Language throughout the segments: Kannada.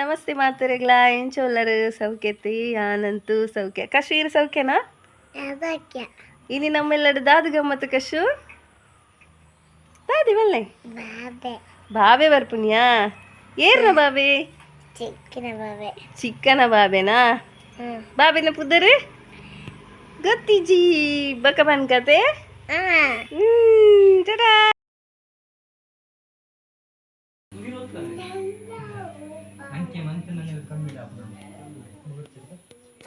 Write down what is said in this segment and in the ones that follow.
ನಮಸ್ತೆ ಮಾತರೆಗ್ಲ ಚೋಲರ್? ಸೌಖ್ಯತಿ ಆನಂತು ಸೌಖ್ಯ. ಕಶು ಇರು ಸೌಖ್ಯನಾ ಇನಿ ನಮ್ಮೆಲ್ಲರ ದಾದು ಗಮ್ಮತ್ತು ಕಶು? ದಾದಿ ಬಲ್ಲೆ ಬಾಬೆ. ಬಾಬೆ ಬರ್ಪುನ್ಯಾ ಏರ್ನ ಬಾಬೆ? ಚಿಕ್ಕನ ಬಾಬೆ. ಚಿಕ್ಕನ ಬಾಬೆನಾ? ಬಾಬೆನ ಪುದ್ದರು ಗೊತ್ತಿಜಿ ಬಕ ಬನ್ ಕತೆ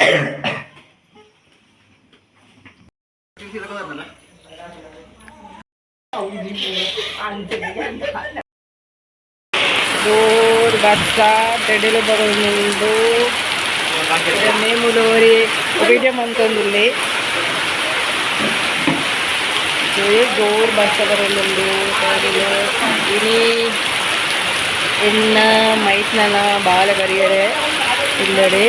ಟಡಾ. ಗೋರ್ ಬಚ್ಚ ತೆಡೆಲು ಬರೋದು ಮೇಮುಲೋರಿ ವಿಡಿಯೋ ಮಂತೊಂದುಲ್ಲೆ ಗೋರ್ ಬಚ್ಚ ಬರೋದು ಇಲ್ಲಿ ಇನಿ ಎನ್ನ ಮೈಟ್ನನ ಬಾಳೆ ಬರಿಯರೆ ಇಲ್ಲಡೆ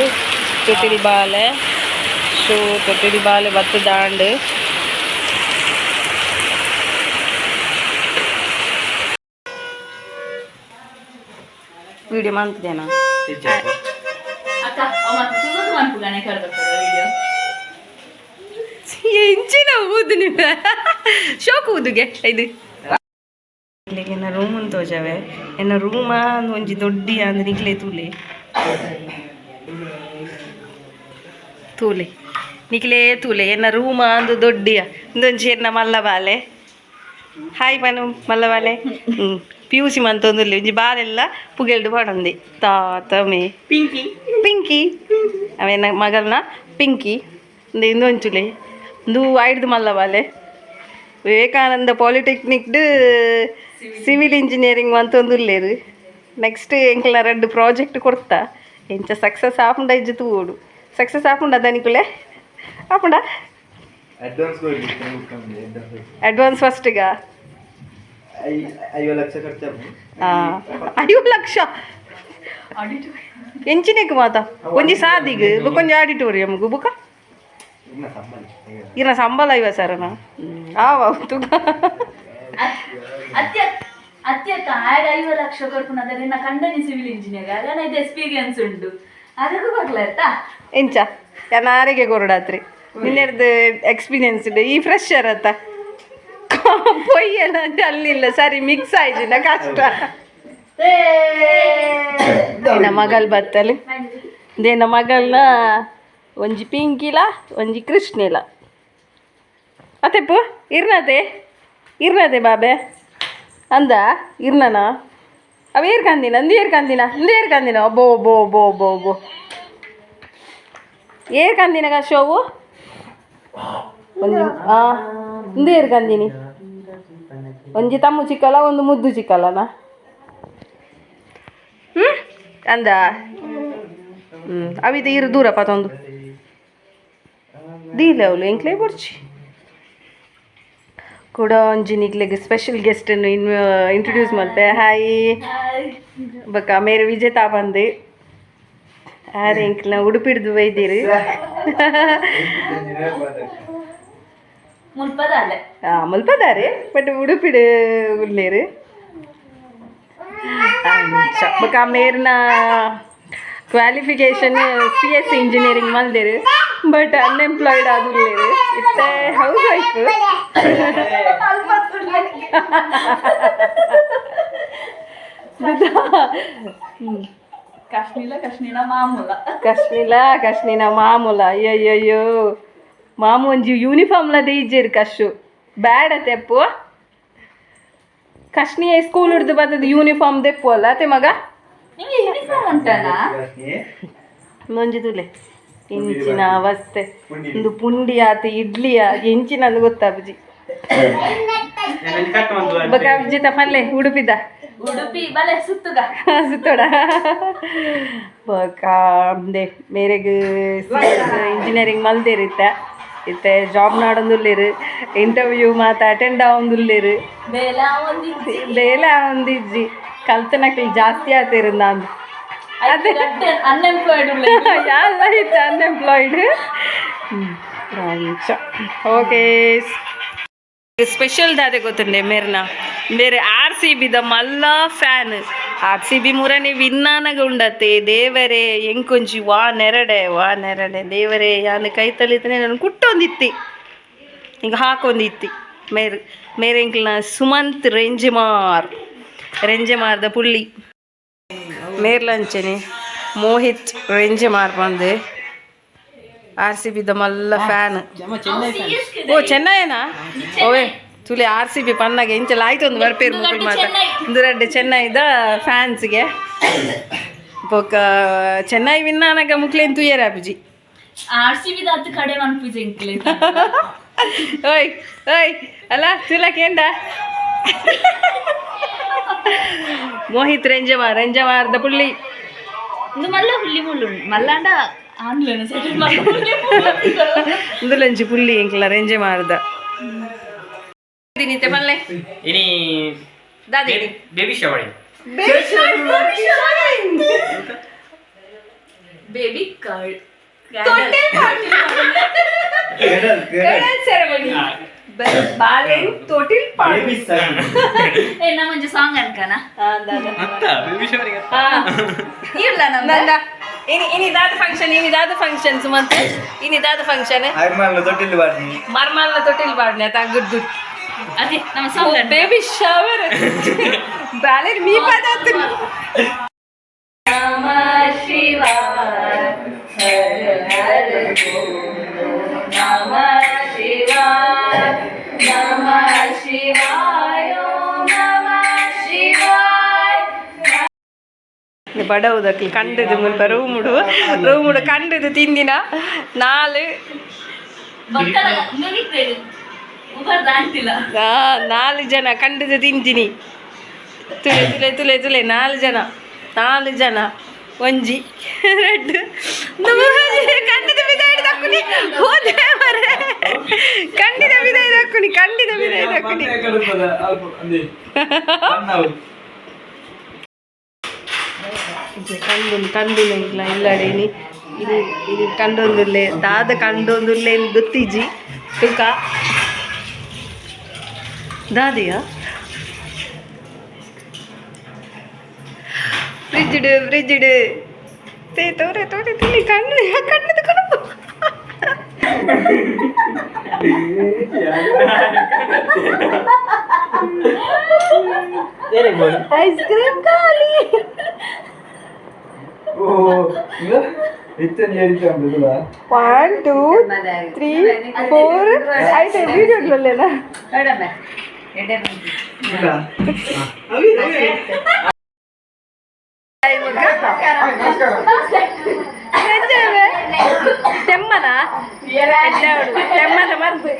ತೊಟ್ಟಿಲ್ ಬಾಲೆ ಶೋ ತೊಟ್ಟಿಲ್ ಬಾಲೆ ಬತ್ತು ದಾಂಡು ವಿಡಿಯೋ ಮಾಡ್ತಿದ್ದೇನಾ ಎಂಚಿನ ಊದು ನೀವು ಶೋಕ್ ಊದುಗೆ ಇದು ಇಲ್ಲಿಗೆ ಎನ್ನ ರೂಮ್ ಅಂತ ತೋಜಾವೆ ಎನ್ನ ರೂಮ ಒಂಜಿ ದೊಡ್ಡಿ ಅಂದ್ರೆ ನಿಕ್ಲೆ ತೂಲೆ ತೂಲೆ. ನಿಕ್ಲೇ ತೂಲೆ ಎನ್ನ ರೂಮ ಅಂದು ದೊಡ್ಡಿಯ. ಇಂದೊಂಜಿ ಎನ್ನ ಮಲ್ಲಬಾಲೆ. ಹಾಯ್ ಮನು ಮಲ್ಲಬಾಲೆ. ಹ್ಞೂ ಪಿ ಯು ಸಿ ಮಂತೊಂದುಲ್ಲೆ ಒಂಜಿ ಬಾಲೆಲ್ಲ ಪುಗೆಲ್ಡು ಪಡೊಂದಿ. ತಾತ ಮೇ. ಪಿಂಕಿ ಪಿಂಕಿ ಅವೇನ ಮಗಲ್ನ? ಪಿಂಕಿ ಇಂದ ಇಂದೊಂಚುಲೆ ಇಂದು ಆಯ್ದು ಮಲ್ಲಬಾಲೆ. ವಿವೇಕಾನಂದ ಪಾಲಿಟೆಕ್ನಿಕ್ಡ್ ಸಿವಿಲ್ ಇಂಜಿನಿಯರಿಂಗ್ ಮಂತೊಂದುಲ್ಲೇರು ನೆಕ್ಸ್ಟ್ ಎಂಕ್ಲ ರೆಡ್ ಪ್ರಾಜೆಕ್ಟ್ ಕೊಡ್ತಾ. ಎಂಚ ಸಕ್ಸಸ್ ಆಪುಂಡ ಇಜ್ಜು ತೂಡು ಸಕ್ಸಸ್ ಆಪುಂಡ ದನಿಕುಲೆ? ಆಪುಂಡ? ಅಡ್ವಾನ್ಸ್ ಅಡ್ವಾನ್ಸ್ ಈಗ ಫಸ್ಟ್ಗ ಐದು ಲಕ್ಷ ಖರ್ಚಾಗ್ಬೋದು ಹಾಂ ಐದು ಲಕ್ಷ? ಎಂಚಿನೆಕ್ ಮಾತ? ಒಂಜಿ ಸಾದಿಗ್ ಬೊಕೊಂಜಿ ಆಡಿಟೋರಿಯಮ್ಗು ಬುಕ? ಇನ್ನ ಸಂಬಳ ಇವ ಸರನ ಆವ ತುಗ. ಅತ್ಯ ಅತ್ಯಕ್ಕ ಆಗ ಐವ ಲಕ್ಷ ಕೊಡ್ಕೊಂಡು ಅದರ ನಿನ್ನ ಕಂಡನಿ ಸಿವಿಲ್ ಇಂಜಿನಿಯರ್ ಅಲ್ಲ ಎಕ್ಸ್ಪೀರಿಯನ್ಸ್ ಉಂಟು. ಎಂಚ ಯಾರಿಗೆ ಕೊರಡಾತ್ರಿ ನಿನ್ನೆರ್ದು ಎಕ್ಸ್ಪೀರಿಯನ್ಸ್ ಇದೆ ಈ ಫ್ರೆಶರ್ ಅತ್ತ. ಪೊಯ್ಯಲ್ಲ ಅಂತ ಅಲ್ಲಿಲ್ಲ ಸರಿ ಮಿಕ್ಸ್ ಆಯ್ತಿನ ಕಷ್ಟ. ನನ್ನ ಮಗಲ್ ಬತ್ತಲ್ಲಿ. ದೇನ ಮಗಳನ್ನ ಒಂಜಿ ಪಿಂಕಿಲ ಒಂಜಿ ಕೃಷ್ಣಿಲ. ಅತ್ತೆಪ್ಪು ಇರ್ನತೆ ಇರ್ನತೆ ಬಾಬೆ? ಅಂದ ಇರ್ನನ? ಅವ ಏರ್ಕಂದಿನ ಅಂದು ಏರ್ಕಂದಿನ ಇಂದು ಏರ್ಕಂದಿನ ಬೋ ಬೋ ಬೋ ಬೋ ಬೋ ಏರ್ಕಂದಿನ ಕಶೋವು ಒಂಜಿ ಆ ಇಂದು ಏರ್ಕಂದಿನಿ ಒಂಜಿ ತಮ್ಮು ಚಿಕ್ಕಲ್ಲ, ಒಂದು ಮುದ್ದು ಚಿಕ್ಕಲ್ಲನ? ಹ್ಞೂ ಅಂದ? ಹ್ಞೂ ಅವಿದ ಇರು ದೂರ ಪತ್ತೊಂದು ದೀಲೆ ಅವಳು ಎಂಕ್ಲೇ ಬರ್ಚಿ. ಕೂಡ ಒಂಜಿ ನಿಕ್ಲೆಗೆ ಸ್ಪೆಷಲ್ ಗೆಸ್ಟನ್ನು ಇನ್ ಇಂಟ್ರೊಡ್ಯೂಸ್ ಮಾಡ್ತೆ. ಹಾಯ್ ಬಕ್ಕ ಮೇರೆ ವಿಜೇತಾ ಬಂದು. ಆರೆ ಇಂಕ್ಲ ಉಡುಪಿಡ್ದು ಬೈದಿರಿ. ಹಾಂ ಮುಲ್ಪದಾರೆ ಆ, ಮಲ್ಪದಾರೆ ಬಟ್ ಉಡುಪಿಡು ಉಳ್ಳೇರು ಬೊಕ ಮೇರ್ನ ಕ್ವಾಲಿಫಿಕೇಶನ್ ಸಿ ಎಸ್ ಇಂಜಿನಿಯರಿಂಗ್ ಮಲ್ದೇರು. ಬಟ್ ಅನ್ಎಂಪ್ಲಾಯ್ಡ್ ಆಗಿರ್ಲಿಲ್ಲ ಇತ್ತೆ ಹೌಸ್ ವೈಫ್ ಕಶ್ನಿಲ ಕಶ್ನಿನ ಮಾಮೂಲ. ಅಯ್ಯಯ್ಯೋ ಮಾಮು ಒಂಜಿ ಯೂನಿಫಾರ್ಮ್ಲ ದೇಯ್ಜೇರು ಕಶು ಬ್ಯಾಡ ತೆಪ್ಪು. ಕಶ್ನಿ ಸ್ಕೂಲ್ ಹಿಡ್ದು ಬಂದದ್ದು ಯೂನಿಫಾರ್ಮ್ ದೆಪ್ಪು ಅಲ್ಲ ತೆ ಮಗ? ಯೂನಿಫಾರ್ಮ್ ಉಂಟಲ್ಲ ಮಂಜು ತುಲೆ ಎಂಚಿನ ಅವಸ್ಥೆ. ಒಂದು ಪುಂಡಿ ಆತ ಇಡ್ಲಿ ಇಂಚಿನ ಅದು ಗೊತ್ತಾ ಅಜ್ಜಿ ಬಕ ಉಡುಪಿದ? ಉಡುಪಿ ಬಲೆ ಸುತ್ತುಗ ಸುತ್ತೋಡ. ಬಕ ಅಂದೆ ಮೇರೆಗ್ ಇಂಜಿನಿಯರಿಂಗ್ ಇರುತ್ತೆ ಇತ್ತೆ ಜಾಬ್ ನಾಡೊಂದುಲ್ಲೇರು ಇಂಟರ್ವ್ಯೂ ಮಾತ ಅಟೆಂಡ್ ಆವೊಂದುಲ್ಲೇರು. ಬೇಲ ಒಂದಿಜ್ಜಿ. ಬೇಲೆ ಒಂದಿಜ್ಜಿ. ಕಲ್ತನಕ್ಲಿ ಜಾಸ್ತಿ ಆತೇರು ನಾನು ಅದೇ. ಅನ್ಎಂಪ್ಲಾಯ್ಡ್ ಇತ್ತು ಅನ್ಎಂಪ್ಲಾಯ್ಡ್ ಓಕೆ ಸ್ಪೆಷಲ್ ದಾದೆ ಗೊತ್ತುಂಡೆ ಮೇರ್ನ? ಬೇರೆ ಆರ್ ಸಿ ಬಿದ ಮಲ್ಲ ಫ್ಯಾನ್. ಆರ್ ಸಿ ಬಿ ಮೂರನೇ ವಿನ್ನಾನಗ ಉಂಡತ್ತೆ ದೇವರೇ ಎಂಕೊಂಜಿ ವಾ ನೆರಡೆ ವಾ ನೆರಡೆ. ದೇವರೇ ಯಾನ ಕೈ ತಲಿತನೆ ನಾನು ಕುಟ್ಟೊಂದಿತ್ತಿ. ಈಗ ಹಾಕೊಂದಿತ್ತಿ. ಮೇರ್ ಮೇರೆಂಕ್ಲನ ಸುಮಂತ್ ರೆಂಜಮಾರ್. ರೆಂಜಮಾರ್ದ ಪುಳ್ಳಿ. ಮೇರ್ಲಂಚನೆ ಮೋಹಿತ್ ರೆಂಜಮಾರ್ ಬಂದು ಆರ್ ಸಿ ಬಿ ಮಲ್ಲ ಫ್ಯಾನ್ ಓ ಚೆನ್ನೈನಾ ಓವೇ ತುಲಿ ಆರ್ ಸಿ ಬಿ ಪನ್ನಾಗೆ ಇಂಚೆಲ್ಲ ಆಯ್ತು ಒಂದು ಬರ್ಪೇರು ಮುಕ್ಕಳು ಮಾತ ಇಂದುರಡ್ಡೆ ಚೆನ್ನೈದ ಫ್ಯಾನ್ಸ್ಗೆ ಬೊಕ್ಕ ಚೆನ್ನೈ ವಿನ್ನಾನಗ ಮುಕ್ಲೇನ್ ತುಯ್ಯರ ಅಭಿಜಿ. ಆರ್ ಸಿ ಬಿ ಕಡೆ ಮನ್ಪೂಜೆ ಓಯ್ ಓಯ್ ಅಲ್ಲ ತುಲಕೇಂಡ ಮೋಹಿತ್ ರೆಂಜಮಾರ್ ರೆಂಜಮಾರ್ದ ಪುಳ್ಳಿ ಇದು ಮಲ್ಲ ಹುಲ್ಲಿ ಮುಳ್ಳು ಮಲ್ಲಾಂಡ ಆನ್ಲೈನ್ ಸೆಟಲ್ ಮಲ್ಲ ಹುಲ್ಲಿ ಮುಳ್ಳು ಇಂದುಲಂಚಿ ಪುಳ್ಳಿ ಇಂಕ್ಲ ರೆಂಜೆ ಮಾರ್ದ ದಿನಿತೆ ಮಲ್ಲೆ ini ದಾದಿ ಬೇಬಿ ತೊಟಿಲ್ ಏ ಸಾಂಗ್ ಅನ್ಕನ ಇಲ್ಲ ನಮ್ಮ ನಂದ? ಇನಿ ಇನಿದಾದ ಫಂಕ್ಷನ್ ಇನಿದಾದ ಫಂಕ್ಷನ್ ಸುಮಂತ್ ಇನಿದಾದ ಫಂಕ್ಷನ್ ಆಯ್ಮಲ್ಲ ತೊಟ್ಟಿಲ್ ಬಾಡ್ನಿ ಮರ್ಮಲ್ಲ ತೊಟಿಲ್ ಬಾಡ್ನೆ ಆತ ಗುಡ್ ಗುಡ್. ಅದೇ ನಮ್ಮ ಸಾಂಗ್ ಬೇಬಿ ಶವರ್ ಬಾಲೆನ್ ಮೀ ಪದಾರ್ಥ ನಮ ಶಿವಾಯ ಹರ ಹರ ನಮ ಬಡವುದಕ್ಕೆ கண்டது ಮುಲ್ಪ ರೂಮುಡು ರೂಮುಡು ಕಂಡದು ತಿಂದಿನ. ನಾಲು ಮಕ್ಕಳ ಮುಗಿತೇನೆ ಉಬರ್ ದಾಂಟಿಲ್ಲ ಆ, ನಾಲ್ಕು ಜನ ಕಂಡದ ತಿಂತೀನಿ ತುಲೆ ತುಲೆ ತುಲೆ ತುಲೆ ನಾಲ್ಕು ಜನ. ನಾಲ್ಕು ಜನ. ಒಂಜಿ ರೆಡ್ ಕಂಡಿದ ಬಿದಾಯ ದಕ್ಕುನಿ ಹೋದೆ ಮರೆ. ಕಂಡಿದ ಬಿದಾಯ ದಕ್ಕುನಿ ಕಂಡಿದ ಬಿದಾಯ ದಕ್ಕುನಿ ಕಂಡು ಕಂಡು ಇಲ್ಲ ಇಲ್ಲಡೇನಿ ಇದು ಇದು ಕಂಡೊಂದುಲ್ಲೆ ದಾದ ಕಂಡೊಂದುಲ್ಲೆ ಗೊತ್ತಿಜಿ ತುಕ. ದಾದಿಯಾ? ಫ್ರಿಜ್ಡ್ ಫ್ರಿಜ್ಡ್ ತೇ ತೋರೆ ತೋರೆ ತಿಳಿ ಕಣ್ಣು ಕಣ್ಣದು ಕಣು ಐಸ್ ಕ್ರೀಮ್ ಖಾಲಿ. இத்தனை ஏறிச்சா இதுல ஒன் டூ த்ரீ மருந்து தெம்மத மருந்து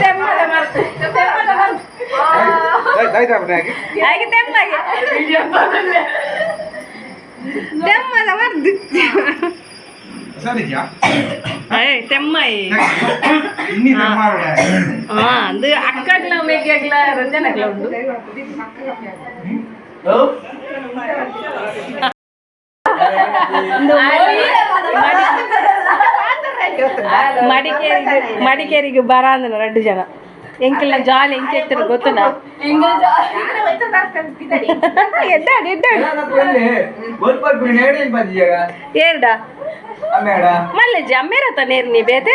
தெம்மத மருந்து தெம்மத மருந்து ಹಾ ಅದು ಅಕ್ಕಗ್ಲ ಮೇಗ್ಲ ರಂಜನಗ್ಲ ಉಂಟು ಒಂದು ಮಡಿಕೇರಿಗೆ ಮಡಿಕೇರಿಗೆ ಬರ ಅಂದನ ಎರಡು ಜನ ಎಂಕೆಲ್ಲ ಜಾಲಿ ಎಂಕೆ ಎತ್ತರ ಗೊತ್ತನ? ಎಡ್ಡಾಡು ಎಡ್ಡಾಡು ಏರ್ಡ? ಮಲ್ಲೆಜ್ಜಿ ಜಮ್ಮೇರ ತನೇರ್ ನೀ ಬೇತೆ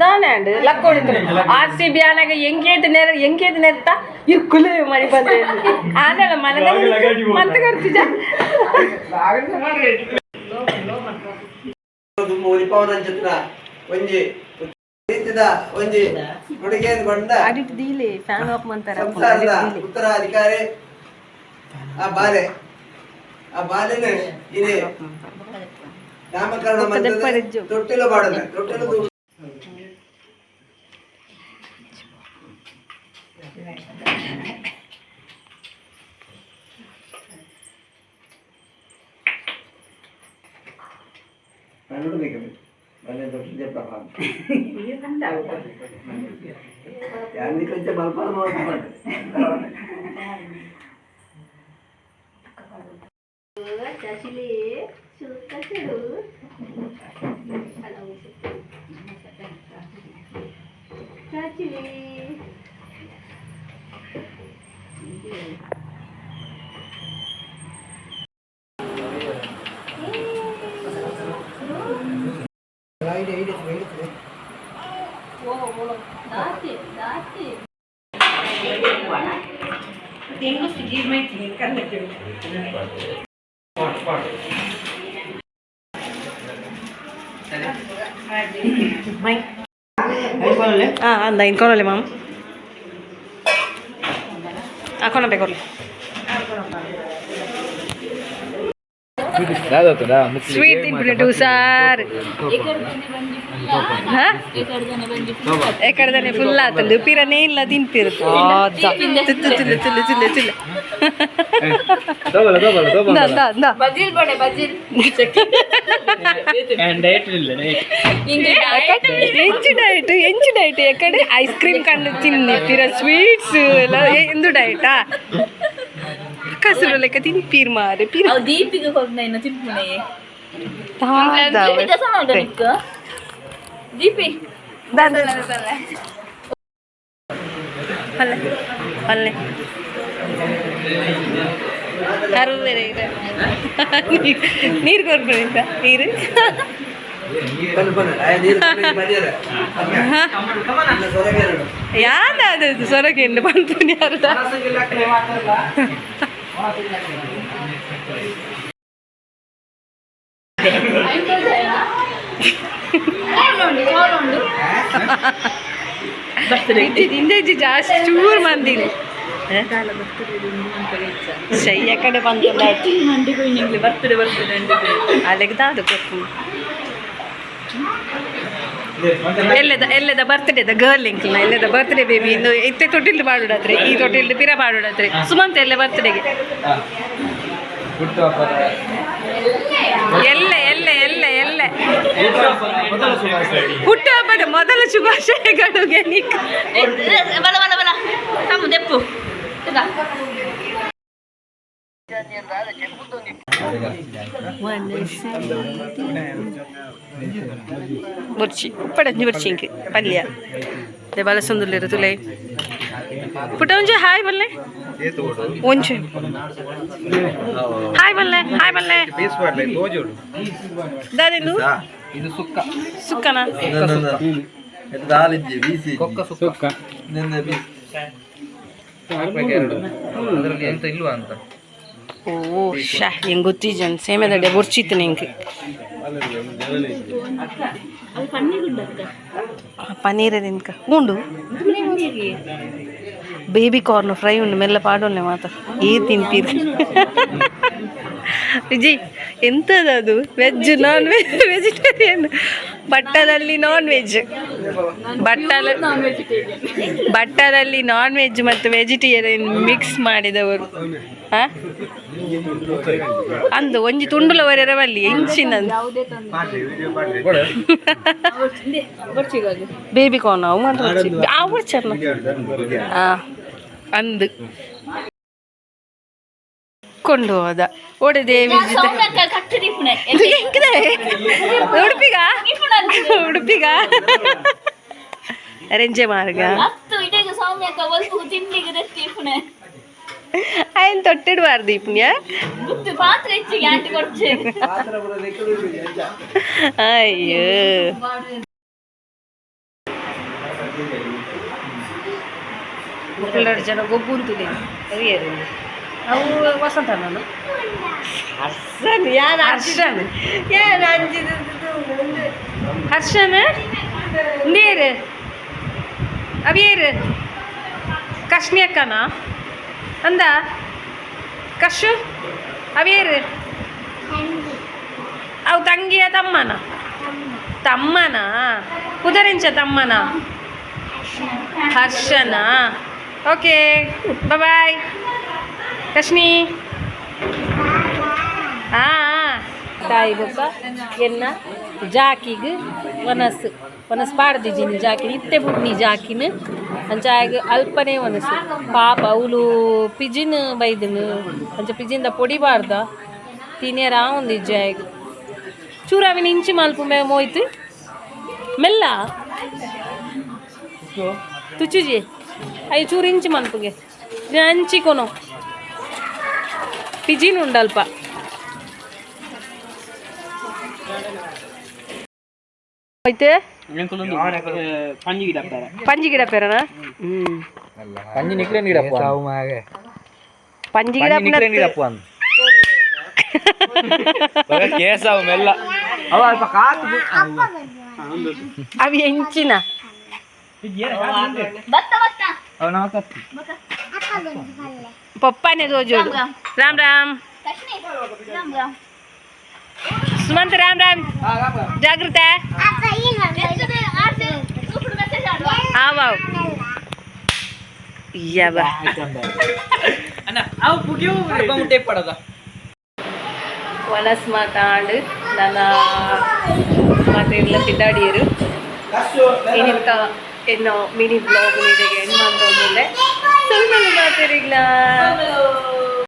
ದಾನೆ ಲಕ್ಕೋಡಿತು ಆರ್ ಸಿ ಬಿ ಆನಾಗ ಎಂಕೇದು ನೇರ ಎಂಕೇದು ನೆತ್ತ ಇರ್ಕುಲು ಮಳಿ ಬಂದೆ ಆನೆಲ್ಲ ಮನೆ ಮತ್ತೆ ಕೊಡ್ತಿದ್ದ ಒಂಜಿ ಒಂಜಿ ಸಂಸಾರದ ಉತ್ತರಾಧಿಕಾರಿ ಆ ಬಾಲೆ ಆ ಬಾಲೆನ ಇದೆ. ನಾಮಕರಣ ತೊಟ್ಟಿಲು ಮಾಡಿದ್ರೆ ತೊಟ್ಟಿಲು ದೂ- ಕನ್ನಡ ಬೇಕು ಮನೆ ದೊಡ್ಡ ಜಪ್ಪ ಯಾರಿಗೆ ಕೊಂಚ ಬಲ್ಪ ನೋಡ್ಕೊಂಡು ಹಾಂ ಅಂದ ಇನ್ಕೊಳಲೆ ಸ್ವೀಟ್ ತಿನ್ಬಿಟ್ಟು ಸಾರ್ ಎಕಡ್ದಾನೆ ಫುಲ್ ಆತಂದು. ಪಿರನೇ ಇಲ್ಲ ಡಯಟ್ ಎಂಚು ಡಯಟ್ ಎಂಚು ಡಯಟ್ ಎಕಡೆ? ಐಸ್ ಕ್ರೀಮ್ ಕಂಡು ತಿನ್ನಿ ಪಿರ ಸ್ವೀಟ್ಸ್ ಎಲ್ಲ ಎಂದು ಡಯಟಾ ಕಸರು ಲೆಕ್ಕ ತಿನ್ಪೀರ್ ಮಾರೆ ಪಿರ. ಅವು ದೀಪಿಗೆ ಹೋಗ್ನ ಇನ್ನು ತಿನ್ಪುಣೆ. ದೀಪಿ. ಅಲ್ಲೇ ಅಲ್ಲೇ ಯಾರು ಬೇರೆ ಇದೆ ನೀರು ಕೊಡ್ಬಿಡಿಂದ ನೀರು. ಇಲ್ಲ, ಸೊರಗೆ ಬಂತು ಯಾರ್ದ? ಜಾಸ್ತಿ ಚೂರು ಮಂದಿನಿ ಶೈ ಕಡೆ ಬಂದು ಬರ್ತಡೆ ಬರ್ತಡೆ ಅಲ್ಲಿಗೆ ದಾದು ಕೊಟ್ಟು ಎಲ್ಲದ ಎಲ್ಲದ ಬರ್ತ್ಡೇದ ಗರ್ಲ್ ಇಂಕ್ಲ ಎಲ್ಲದ ಬರ್ತ್ಡೇ ಬೇಬಿ ಇನ್ನು ಇತ್ತೆ ತೊಟ್ಟಿಲ್ದು ಮಾಡುಡಾದ್ರೆ ಈ ತೊಟ್ಟಿಲ್ದು ಪಿರ ಮಾಡುಡಾದ್ರೆ ಸುಮಂತ ಎಲ್ಲ ಬರ್ತ್ಡೇಗೆ ಎಲ್ಲ ಎಲ್ಲ ಎಲ್ಲ ಎಲ್ಲ. ಹುಟ್ಟುಹಬ್ಬದ ಮೊದಲ ಶುಭಾಶಯಗಳು, ಗೆನಿಕ್. ಬಲ ಬಲ ಬಲ. ತಮ್ಮ ದೆಪ್ಪು ಬುರ್ಚಿ ಪಡಂಜಿ ಬುರ್ಚಿಂಕ್ ಪಲ್ಯ ದೆ ಬಲ ಸುಂದುಲಿರು ತುಲೆ ಪುಟ ಒಂಜಿ ಹಾಯ್ ಬಲ್ಲೆ ಒಂಚು ಹಾಯ್ ಬಲ್ಲೆ ಹಾಯ್ ಬಲ್ಲೆ ದಾದೇನು ಇದು ಸುಕ್ಕ ಸುಕ್ಕನ ಇದು ದಾಲಿದ್ದೆ ಬೀಸಿ ಕೊಕ್ಕ ಸುಕ್ಕ ನಿನ್ನೆ ಬೀಸಿ ಅದರಲ್ಲಿ ಎಂತ ಇಲ್ವಾ ಅಂತ ಓ ಶಾ ಹೆಂಗ್ ಗೊತ್ತಿಜನ್ ಸೇಮೆದಡೆ ಬುರ್ಚಿತ್ತು ನಿಂಗೆ. ಪನ್ನೀರ್ ನಿನ್ಕ ಉಂಡು. ಬೇಬಿ ಕಾರ್ನ್ ಫ್ರೈ ಉಂಡು, ಮೆಲ್ಲ ಪಾಡೋಲ್ಲೆ ಮಾತ ಏ ತಿನ್ಪೀರ್ ವಿಜಿ ಎಂಥದ್ದು ಅದು? ವೆಜ್ ನಾನ್ ವೆಜ್ ವೆಜಿಟೇರಿಯನ್ ಬಟ್ಟದಲ್ಲಿ ನಾನ್ ವೆಜ್ ಬಟ್ಟಲ ಬಟ್ಟದಲ್ಲಿ ನಾನ್ ವೆಜ್ ಮತ್ತು ವೆಜಿಟೇರಿಯನ್ ಮಿಕ್ಸ್ ಮಾಡಿದವರು. ಹಾ ಅಂದು ಒಂಜಿ ತುಂಡುಲವರೆರವಲ್ಲಿ ಬಲ್ಲಿ ಎಂಚಿನ ಬೇಬಿ ಕಾರ್ನ್ ಅವು ಮಾತ್ರ ಅಂದು. ಕೊಂಡು ಹೋದ ಒಡೆದೆ ವಿಜಿತ ಕಟ್ಟು ದೀಪುಣೆ ಇದು ಹೆಂಗಿದೆ ಉಡುಪಿಗ ಉಡುಪಿಗ ರೆಂಜೆ ಮಾರ್ಗ ಹತ್ತು ಇಡೀಗ ಸೌಮ್ಯಕ್ಕ ಒಲ್ಪು ತಿಂಡಿಗೆ ದೀಪುಣೆ ఆయన తొట్టెడు దీపుణ్య ಗುತ್ತು ಪಾತ್ರ ಹೆಚ್ಚಿಗೆ ಆಂಟಿ ಕೊಡ್ಚೆ ಪಾತ್ರ ಬರೋ ಲೆಕ್ಕವೇ ಇಲ್ಲ, ಎಂತ? అయ్యో పిల్లడు జన గొబ్బుంతుంది అది ఏరుంది అವು ವಸಂತ ನಾನು ಹರ್ಷನ್ ಯಾರು ಹರ್ಷನ್? ಯಾರು ಹರ್ಷನ್? ನೀರು. ಅವೀರ್ ಕಶ್ನಿ ಅಕ್ಕನಾ? ಅಂದ. ಕಶು ಅವೀರ್ ಅವು ತಂಗಿಯ ತಮ್ಮನ? ತಮ್ಮನ? ಕುದರಿಂಚ ತಮ್ಮನ? ಹರ್ಷನ. ಓಕೆ ಬಾಯ್ ಕಶ್ನಿ ಆ ತಾಯಿ ಬೊಕ್ಕ ಎನ್ನ? ಜಾಕಿಗೆ, ವನಸ್. ವನಸ್ ಪಾಡ್ದಿದ್ದೀನಿ ಜಾಕಿ ಇತ್ತೆ ಬುಡ್ನಿ ಜಾಕಿನ. ಅಂಚಾಗ ಅಲ್ಪನೇ ವನಸ್. ಪಾಪ ಅವಳು ಪಿಜಿನ್ ಬೈದನು. ಅಂಚ ಪಿಜಿಂದ ಪೊಡಿಬಾರ್ದ ತಿನ್ಯರ ಒಂದು ಜಾಗ ಚೂರಾವಿನ ಇಂಚಿ ಮಲ್ಪು ಮೇ ಮೋಯ್ತು. ಮೆಲ್ಲ? ತುಚುಜಿ. ಅಯ್ಯ, ಚೂರು ಇಂಚಿ ಮಲ್ಪುಗೆ. ಹಂಚಿಕೊನು ಪಿಜಿನ್ ఉండల్ప అయితే ಪಂಜಿ ಗಿಡ ಪೇರಣ ಪಂಜಿ ನಿಕ್ಲೇನ್ ಗಿಡ ಪಂಜಿ ಗಿಡ ನಿಕ್ಲೇನ್ ಗಿಡ ಪನ್ ಅವ ಅವಿ ಎಂಚಿನ ಬತ್ತ ಬತ್ತ. ಪಪ್ಪನೆ ಜೋಜೋಡು राम राम सुमंत राम राम जागृत है आओ आओ या बा ಅಣ್ಣ ಮಾತೆಲ್ಲ ತಿದ್ದಾಡಿಯರು. ಏನಿಂತ ಏನೋ ಮಿನಿ ಬ್ಲಾಗ್ ಸ್ವಲ್ಪ